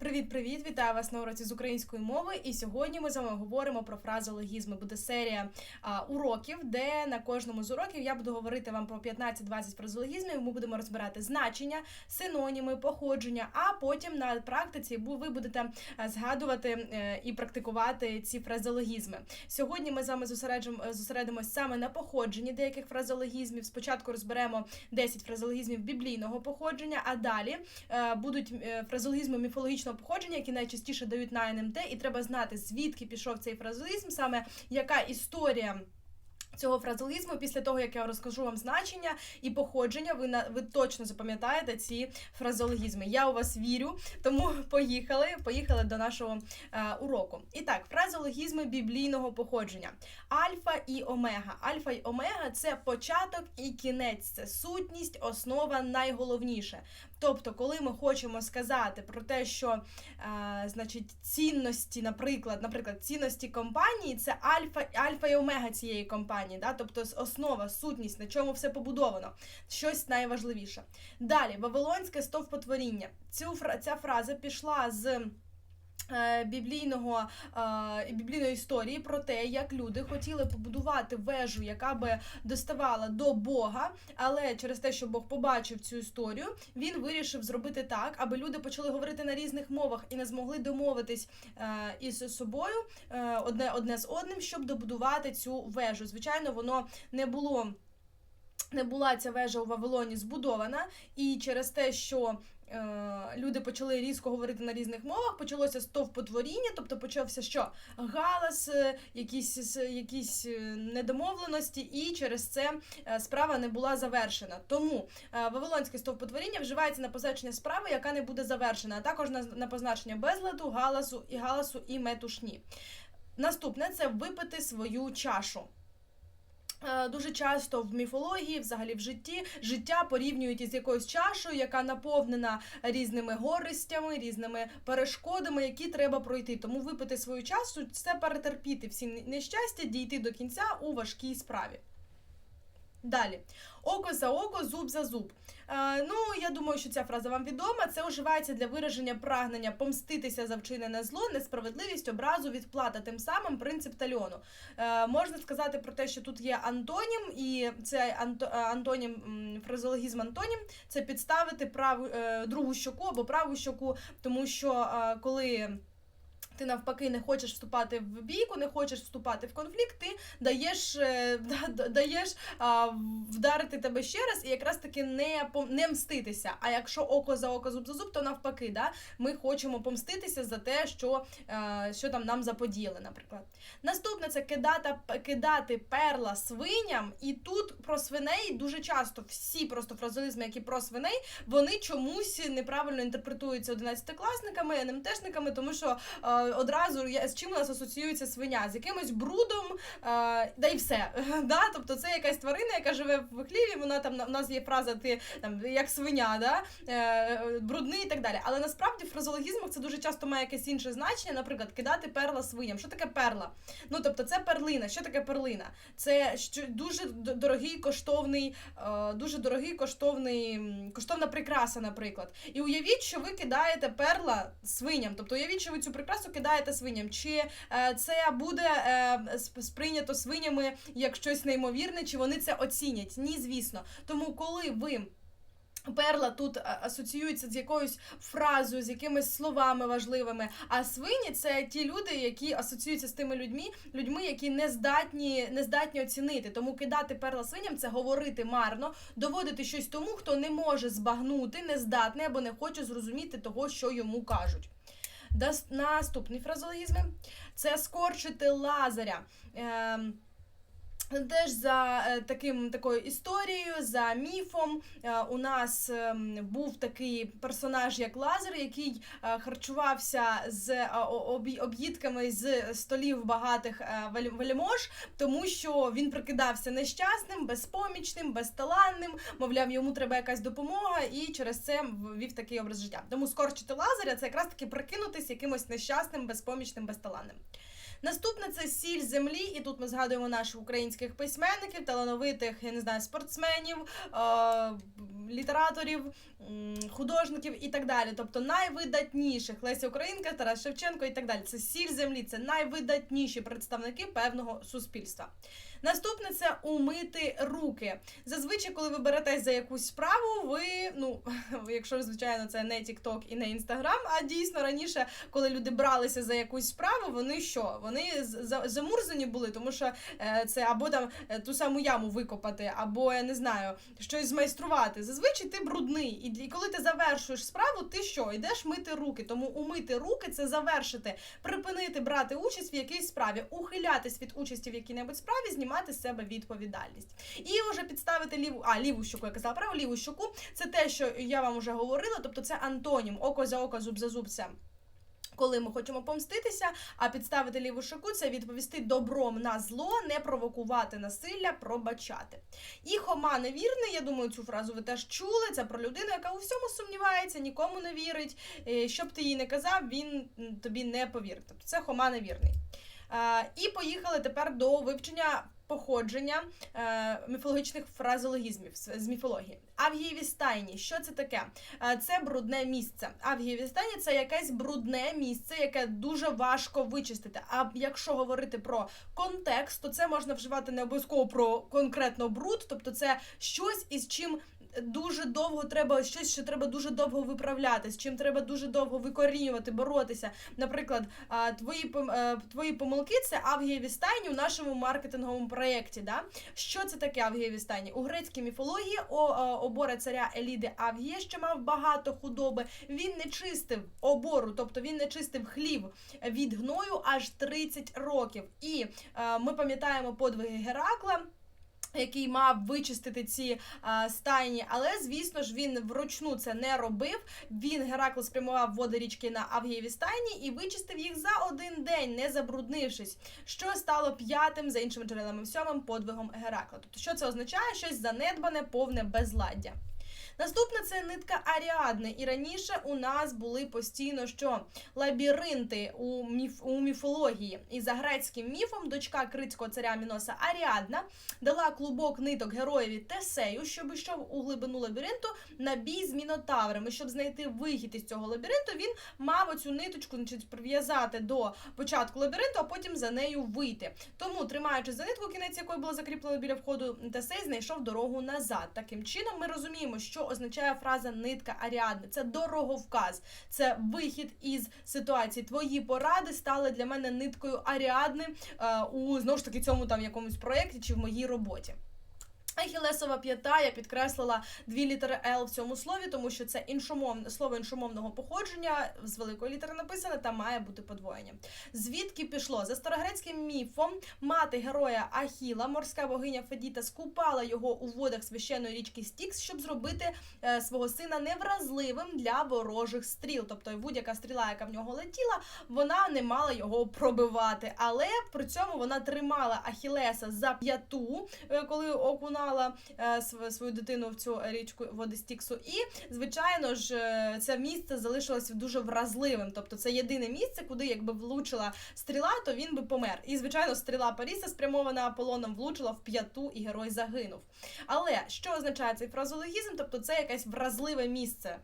Привіт-привіт! Вітаю вас на уроці з української мови. І сьогодні ми з вами говоримо про фразологізми. Буде серія а, уроків, де на кожному з уроків я буду говорити вам про 15-20 фразологізмів. Ми будемо розбирати значення, синоніми, походження. А потім на практиці ви будете згадувати е, і практикувати ці фразологізми. Сьогодні ми з вами зосереджимо зосередимось саме на походженні деяких фразологізмів. Спочатку розберемо 10 фразологізмів біблійного походження, а далі е, будуть е, фразологізми міфологічного походження, які найчастіше дають на НМТ, і треба знати, звідки пішов цей фразологізм, саме яка історія. Цього фразологізму, після того як я розкажу вам значення і походження, ви на ви точно запам'ятаєте ці фразологізми. Я у вас вірю, тому поїхали. Поїхали до нашого е, уроку. І так, фразологізми біблійного походження. Альфа і омега. Альфа і омега це початок і кінець, це сутність, основа найголовніше. Тобто, коли ми хочемо сказати про те, що е, значить цінності, наприклад, наприклад, цінності компанії це альфа, альфа і омега цієї компанії, да? тобто основа, сутність, на чому все побудовано, щось найважливіше. Далі, вавилонське стовпотворіння. Цю ця фраза пішла з. Е, Біблійного е, біблійної історії про те, як люди хотіли побудувати вежу, яка би доставала до Бога, але через те, що Бог побачив цю історію, він вирішив зробити так, аби люди почали говорити на різних мовах і не змогли домовитись е, із собою одне, одне з одним, щоб добудувати цю вежу. Звичайно, воно не було. Не була ця вежа у Вавилоні збудована, і через те, що люди почали різко говорити на різних мовах, почалося стовпотворіння, тобто почався що? Галас, е, якісь, якісь е, недомовленості, і через це е, справа не була завершена. Тому е, Вавилонське стовпотворіння вживається на позначення справи, яка не буде завершена, а також на позначення безладу, галасу і галасу і метушні. Наступне це випити свою чашу. Е, Дуже часто в міфології, взагалі в житті, життя порівнюють із якоюсь чашою, яка наповнена різними горестями, різними перешкодами, які треба пройти. Тому випити свою чашу це перетерпіти всі нещастя, дійти до кінця у важкій справі. Далі, око за око, зуб за зуб. Е, ну, я думаю, що ця фраза вам відома. Це вживається для вираження прагнення помститися за вчинене зло, несправедливість, образу, відплата. Тим самим принцип тальону. Е, можна сказати про те, що тут є антонім, і це анто, е, антонім, фразеологізм антонім це підставити праву е, другу щоку або праву щоку, тому що е, коли. Ти навпаки не хочеш вступати в бійку, не хочеш вступати в конфлікт, ти даєш, е, да- да- даєш вдарити тебе ще раз і якраз таки не, не мститися. А якщо око за око, зуб за зуб, то навпаки, да? ми хочемо помститися за те, що, е, що там нам заподіяли, наприклад. Наступне це кидати, кидати перла свиням, і тут про свиней дуже часто всі просто фразеологізми, які про свиней, вони чомусь неправильно інтерпретуються 11-класниками, НМТшниками, тому що е, одразу з чим у нас асоціюється свиня? З якимось брудом, е, да і все. да? Тобто це якась тварина, яка живе в хліві, вона там у нас є фраза ти там як свиня, да? е, брудний і так далі. Але насправді в фразеологізмах це дуже часто має якесь інше значення, наприклад, кидати перла свиням. Що таке перла? Ну тобто це перлина. Що таке перлина? Це дуже дорогий коштовний, е, дуже дорогий коштовний, коштовна прикраса, наприклад. І уявіть, що ви кидаєте перла свиням. Тобто уявіть, що ви цю прикрасу кидаєте свиням. Чи е, це буде е, сприйнято свинями як щось неймовірне, чи вони це оцінять? Ні, звісно. Тому коли ви. Перла тут е, асоціюється з якоюсь фразою, з якимись словами важливими. А свині це ті люди, які асоціюються з тими людьми, людьми, які не здатні, не здатні оцінити. Тому кидати перла свиням це говорити марно, доводити щось тому, хто не може збагнути, не здатний або не хоче зрозуміти того, що йому кажуть. Наступний фразологізм це скорчити лазаря. Теж за е, таким такою історією, за міфом, е, у нас ем, був такий персонаж, як Лазар, який е, харчувався з об'їдками з столів багатих вельмож, тому що він прикидався нещасним, безпомічним, безталанним. Мовляв, йому треба якась допомога, і через це вів такий образ життя. Тому скорчити Лазаря це якраз таки прикинутись якимось нещасним, безпомічним, безталанним. Наступне це сіль землі, і тут ми згадуємо наших українських письменників, талановитих, я не знаю, спортсменів, е, літераторів, художників і так далі. Тобто найвидатніших Леся Українка, Тарас Шевченко і так далі. Це сіль землі, це найвидатніші представники певного суспільства. Наступне це умити руки. Зазвичай, коли ви беретесь за якусь справу, ви, ну, якщо звичайно це не TikTok і не Instagram, а дійсно раніше, коли люди бралися за якусь справу, вони що? Вони замурзані були, тому що е, це або там е, ту саму яму викопати, або я не знаю, щось змайструвати. Зазвичай ти брудний. І, коли ти завершуєш справу, ти що? Йдеш мити руки. Тому умити руки це завершити, припинити брати участь в якійсь справі, ухилятись від участі в якій-небудь справі, знімати з себе відповідальність. І вже підставити ліву, а ліву щоку, я казала право, ліву щоку. Це те, що я вам вже говорила, тобто це антонім, око за око, зуб за зуб. Це коли ми хочемо помститися, а підставити ліву щоку це відповісти добром на зло, не провокувати насилля, пробачати. І Хома невірний, я думаю, цю фразу ви теж чули. Це про людину, яка у всьому сумнівається, нікому не вірить. Е, Що б ти їй не казав, він тобі не повірить. Тобто це Хома невірний. Е, І поїхали тепер до вивчення походження е, міфологічних фразологізмів з, міфології. Авгієвістайні, що це таке? Е, Це брудне місце. Авгієвістайні це якесь брудне місце, яке дуже важко вичистити. А якщо говорити про контекст, то це можна вживати не обов'язково про конкретно бруд, тобто це щось із чим. Дуже довго треба щось, що треба дуже довго виправляти, з чим треба дуже довго викорінювати, боротися. Наприклад, твої е, твої помилки це авгієві стайні у нашому маркетинговому проєкті. Да? Що це таке авгієві стайні? У грецькій міфології е, обора царя Еліди Авгія, що мав багато худоби. Він не чистив обору, тобто він не чистив хлів від гною аж 30 років. І е, ми пам'ятаємо подвиги Геракла. Який мав вичистити ці а, стайні, але звісно ж він вручну це не робив. Він Геракл спрямував води річки на Авгієві стайні і вичистив їх за один день, не забруднившись, що стало п'ятим за іншими джерелами сьомим подвигом Геракла. Тобто, що це означає? Щось занедбане, повне безладдя. Наступне це нитка Аріадни. І раніше у нас були постійно що лабіринти у, міф, у міфології. І за грецьким міфом дочка критського царя Міноса Аріадна дала клубок ниток героєві Тесею, щоб йшов у глибину лабіринту на бій з мінотаврами. Щоб знайти вихід із цього лабіринту, він мав оцю ниточку значить, прив'язати до початку лабіринту, а потім за нею вийти. Тому, тримаючи за нитку, кінець якої було закріплено біля входу, Тесей знайшов дорогу назад. Таким чином, ми розуміємо, що означає фраза нитка Аріадни. Це дороговказ, це вихід із ситуації. Твої поради стали для мене ниткою Аріадни е, у знову ж таки цьому там якомусь проєкті чи в моїй роботі. Ахілесова п'ята я підкреслила дві літери Л в цьому слові, тому що це іншомовне слово іншомовного походження з великої літери написане та має бути подвоєння. Звідки пішло за старогрецьким міфом мати героя Ахіла, морська богиня Федіта, скупала його у водах священної річки Стікс, щоб зробити е, свого сина невразливим для ворожих стріл. Тобто будь-яка стріла, яка в нього летіла, вона не мала його пробивати. Але при цьому вона тримала Ахілеса за п'яту, е, коли окунала е, свою дитину в цю річку води Стіксу. І, звичайно ж, е, це місце залишилося дуже вразливим. Тобто це єдине місце, куди якби влучила стріла, то він би помер. І, звичайно, стріла Паріса, спрямована Аполлоном, влучила в п'яту, і герой загинув. Але що означає цей фразологізм? Тобто це якесь вразливе місце.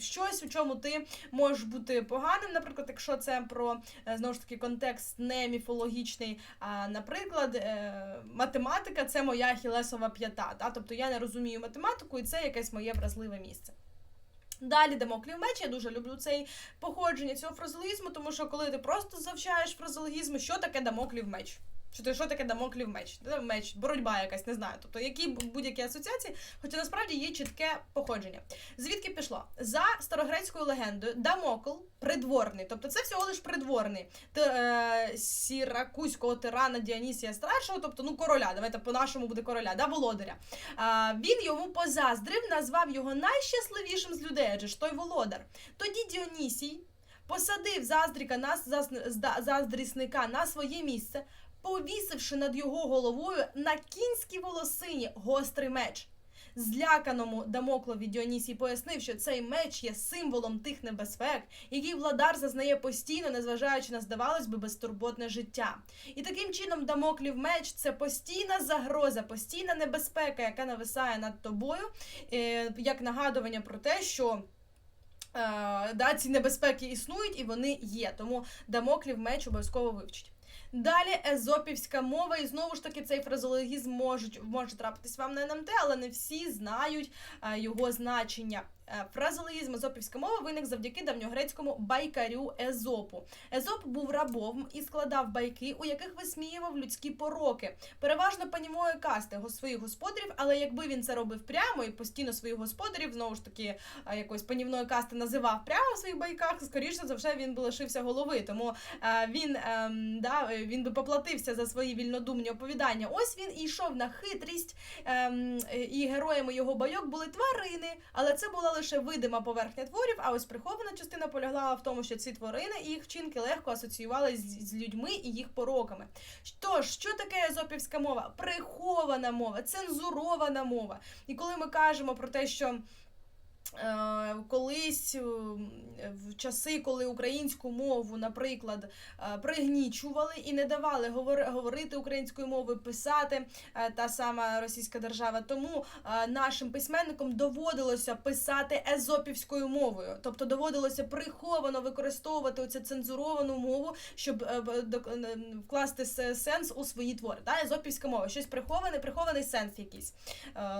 Щось, у чому ти можеш бути поганим, наприклад, якщо це про е, знову ж таки контекст не міфологічний. А, наприклад, е, математика це моя хілесова п'ята. Та? Тобто я не розумію математику, і це якесь моє вразливе місце. Далі Дамоклів меч. Я дуже люблю цей походження цього фразологізму, тому що коли ти просто завчаєш фразологізми, що таке Дамоклів меч? Що, ти- що таке Дамоклів меч? Меч, боротьба якась, не знаю. Тобто, які будь-які асоціації, хоча насправді є чітке походження. Звідки пішло? За старогрецькою легендою, Дамокл придворний, тобто це всього лиш придворний т, е, сіракузького тирана Діонісія Старшого, тобто ну короля, давайте по-нашому буде короля, да, володаря. А, він йому позаздрив, назвав його найщасливішим з людей, адже ж той володар. Тоді Діонісій посадив заздріка на заздрісника на своє місце, повісивши над його головою на кінській волосині гострий меч. Зляканому Дамоклові Діонісій пояснив, що цей меч є символом тих небезпек, які владар зазнає постійно, незважаючи на здавалось би безтурботне життя. І таким чином Дамоклів меч це постійна загроза, постійна небезпека, яка нависає над тобою, е, як нагадування про те, що. е, Да, ці небезпеки існують і вони є. Тому Дамоклів меч обов'язково вивчить. Далі езопівська мова, і знову ж таки цей фразологізм можуть, може трапитись вам на НМТ, але не всі знають е, його значення. Е, Фразологізм езопівська мова виник завдяки давньогрецькому байкарю Езопу. Езоп був рабом і складав байки, у яких висміював людські пороки, переважно панівої касти своїх господарів. Але якби він це робив прямо і постійно своїх господарів, знову ж таки, е, якоїсь панівної касти називав прямо в своїх байках, скоріше за все він би лишився голови. Тому він, ем, да, е, він би поплатився за свої вільнодумні оповідання. Ось він і йшов на хитрість, ем, і героями його байок були тварини, але це була лише видима поверхня творів. А ось прихована частина полягла в тому, що ці тварини і їх вчинки легко асоціювалися з, з людьми і їх пороками. Тож, що таке езопівська мова? Прихована мова, цензурована мова. І коли ми кажемо про те, що. Е, Колись е, в часи, коли українську мову, наприклад, е, пригнічували і не давали говори- говорити українською мовою, писати та сама російська держава. Тому нашим письменникам доводилося писати езопівською мовою, тобто доводилося приховано використовувати оцю цензуровану мову, щоб вкласти сенс у свої твори. Та? Езопівська мова, щось приховане, прихований сенс якийсь,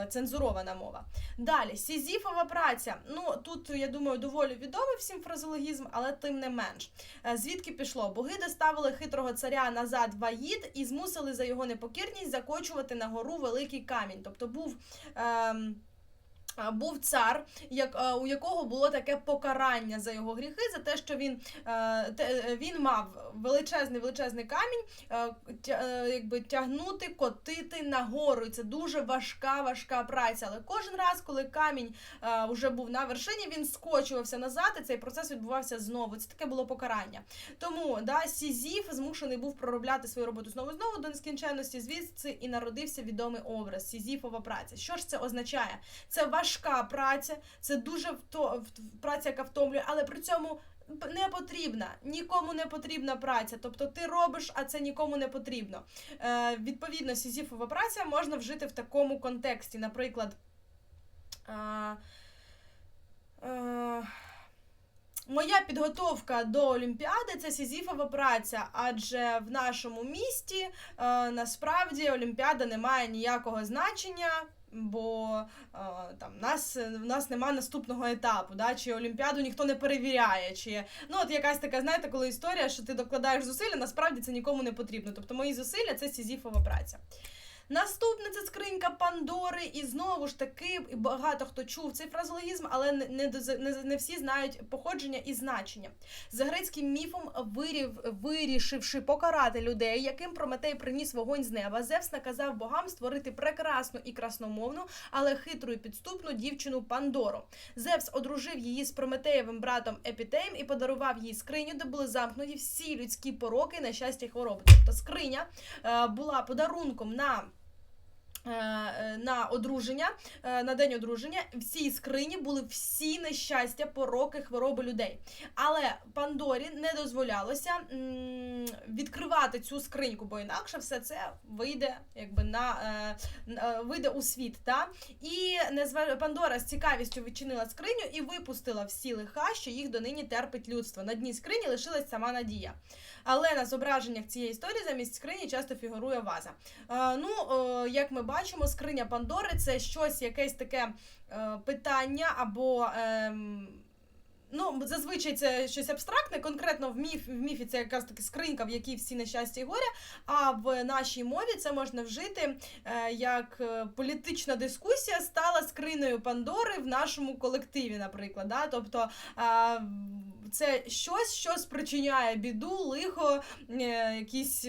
цензурована мова. Далі, Сізіфова праця. Ну тут я думаю, доволі відомий всім фразологізм, але тим не менш. Е, Звідки пішло? Боги доставили хитрого царя назад в Аїд і змусили за його непокірність закочувати на гору великий камінь. Тобто був. Ем... а, Був цар, як, е, у якого було таке покарання за його гріхи, за те, що він, е, е, він мав величезний величезний камінь, е, е, якби тягнути, котити нагору. І це дуже важка, важка праця. Але кожен раз, коли камінь е, вже був на вершині, він скочувався назад, і цей процес відбувався знову. Це таке було покарання. Тому да, Сізіф змушений був проробляти свою роботу знову знову до нескінченності. Звідси і народився відомий образ Сізіфова праця. Що ж це означає? Це важка праця, це дуже вто... праця, яка втомлює, але при цьому. Не потрібна, нікому не потрібна праця. Тобто ти робиш, а це нікому не потрібно. Е, відповідно, сізіфова праця можна вжити в такому контексті. Наприклад, е, е, моя підготовка до Олімпіади це сізіфова праця, адже в нашому місті е, насправді Олімпіада не має ніякого значення. Бо е, там нас в нас немає наступного етапу, да? чи Олімпіаду ніхто не перевіряє, чи ну от якась така, знаєте, коли історія, що ти докладаєш зусилля, насправді це нікому не потрібно. Тобто мої зусилля це сізіфова праця. Наступне це скринька Пандори, і знову ж таки і багато хто чув цей фразологізм, але не, не, не, всі знають походження і значення. За грецьким міфом, вирів, вирішивши покарати людей, яким Прометей приніс вогонь з неба, Зевс наказав богам створити прекрасну і красномовну, але хитру і підступну дівчину Пандору. Зевс одружив її з Прометеєвим братом Епітеєм і подарував їй скриню, де були замкнуті всі людські пороки, нещастя і хвороби. Тобто скриня е, була подарунком на. Е, На одруження, е, на день одруження, в цій скрині були всі нещастя, пороки, хвороби людей. Але Пандорі не дозволялося відкривати цю скриньку, бо інакше все це вийде, якби на е, вийде у світ. Та? І. Пандора з цікавістю відчинила скриню і випустила всі лиха, що їх донині терпить людство. На дні скрині лишилась сама надія. Але на зображеннях цієї історії замість скрині часто фігурує ваза. Ну, як ми бачимо, скриня Пандори це щось, якесь таке е, питання або. ем, Ну, зазвичай це щось абстрактне, конкретно в, міф, в міфі це якраз таки скринька, в якій всі нещастя і горя. А в нашій мові це можна вжити е, як е, політична дискусія стала скринею Пандори в нашому колективі, наприклад. Да? Тобто е, це щось, що спричиняє біду, лихо, е, якісь.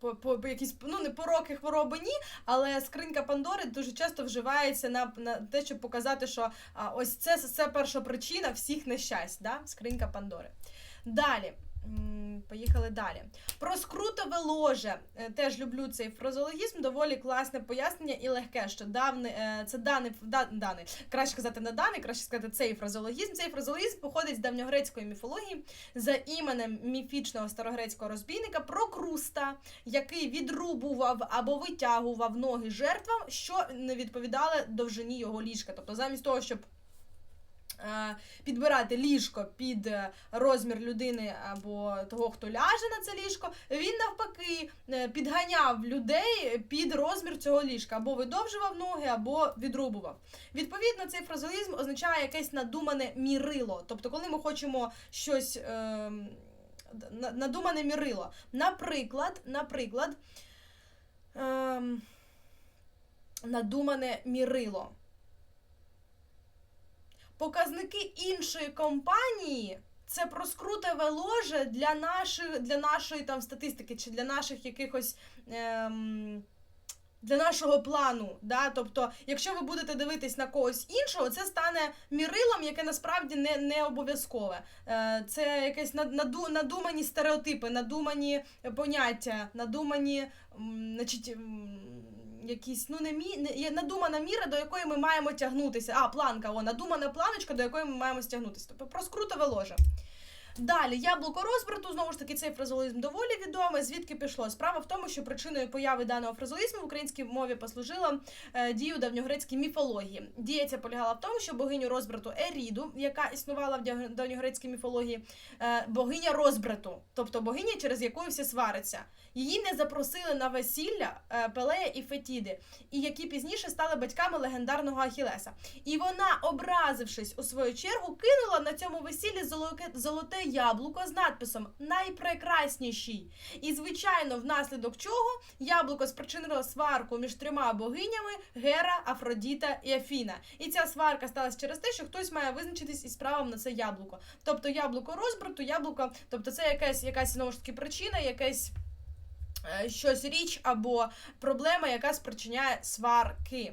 По, по якісь ну не пороки хвороби ні, але скринька Пандори дуже часто вживається на, на те, щоб показати, що а, ось це, це перша причина всіх нещасть, да? скринька Пандори. Далі. Поїхали далі. Про скрутове ложе. Е, Теж люблю цей фразологізм, доволі класне пояснення і легке, що давне, е, це даний, да, даний, краще казати не даний, краще сказати цей фразологізм. Цей фразологізм походить з давньогрецької міфології за іменем міфічного старогрецького розбійника Прокруста, який відрубував або витягував ноги жертвам, що не відповідали довжині його ліжка. Тобто, замість того, щоб підбирати ліжко під е, розмір людини або того, хто ляже на це ліжко, він навпаки е, підганяв людей під розмір цього ліжка, або видовжував ноги, або відрубував. Відповідно, цей фразеологізм означає якесь надумане мірило. Тобто, коли ми хочемо щось. Е, надумане мірило. Наприклад, наприклад, ем, надумане мірило. Показники іншої компанії це проскрутове ложе для нашої, для нашої там статистики чи для наших якихось. Ем, для нашого плану, да? тобто, якщо ви будете дивитись на когось іншого, це стане мірилом, яке насправді не, не обов'язкове. Е, Це якесь наду, надумані стереотипи, надумані поняття, надумані, значить, якісь, ну не мі, не надумана міра, до якої ми маємо тягнутися. А, планка, о, надумана планочка, до якої ми маємо стягнутися. Тобто про скрутове ложе. Далі, яблуко розбрату, знову ж таки, цей фразеологізм доволі відомий. Звідки пішло? Справа в тому, що причиною появи даного фразеологізму в українській мові послужила е, дію давньогрецькій міфології. Дія ця полягала в тому, що богиню розбрату Еріду, яка існувала в давньогрецькій міфології, е, богиня розбрату, тобто богиня, через яку всі сваряться. Її не запросили на весілля е, Пелея і Фетіди, і які пізніше стали батьками легендарного Ахілеса. І вона, образившись у свою чергу, кинула на цьому весіллі золоке- золоте яблуко з надписом Найпрекрасніший. І, звичайно, внаслідок чого яблуко спричинило сварку між трьома богинями Гера, Афродіта і Афіна. І ця сварка сталася через те, що хтось має визначитись із правом на це яблуко. Тобто яблуко розбрату, яблуко, тобто це якась, якась знову ж таки причина, якась. е, Щось річ або проблема, яка спричиняє сварки.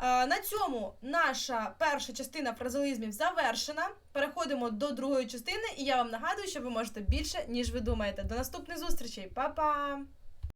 Е, На цьому наша перша частина фразеологізмів завершена. Переходимо до другої частини, і я вам нагадую, що ви можете більше, ніж ви думаєте. До наступних зустрічей, Па-па!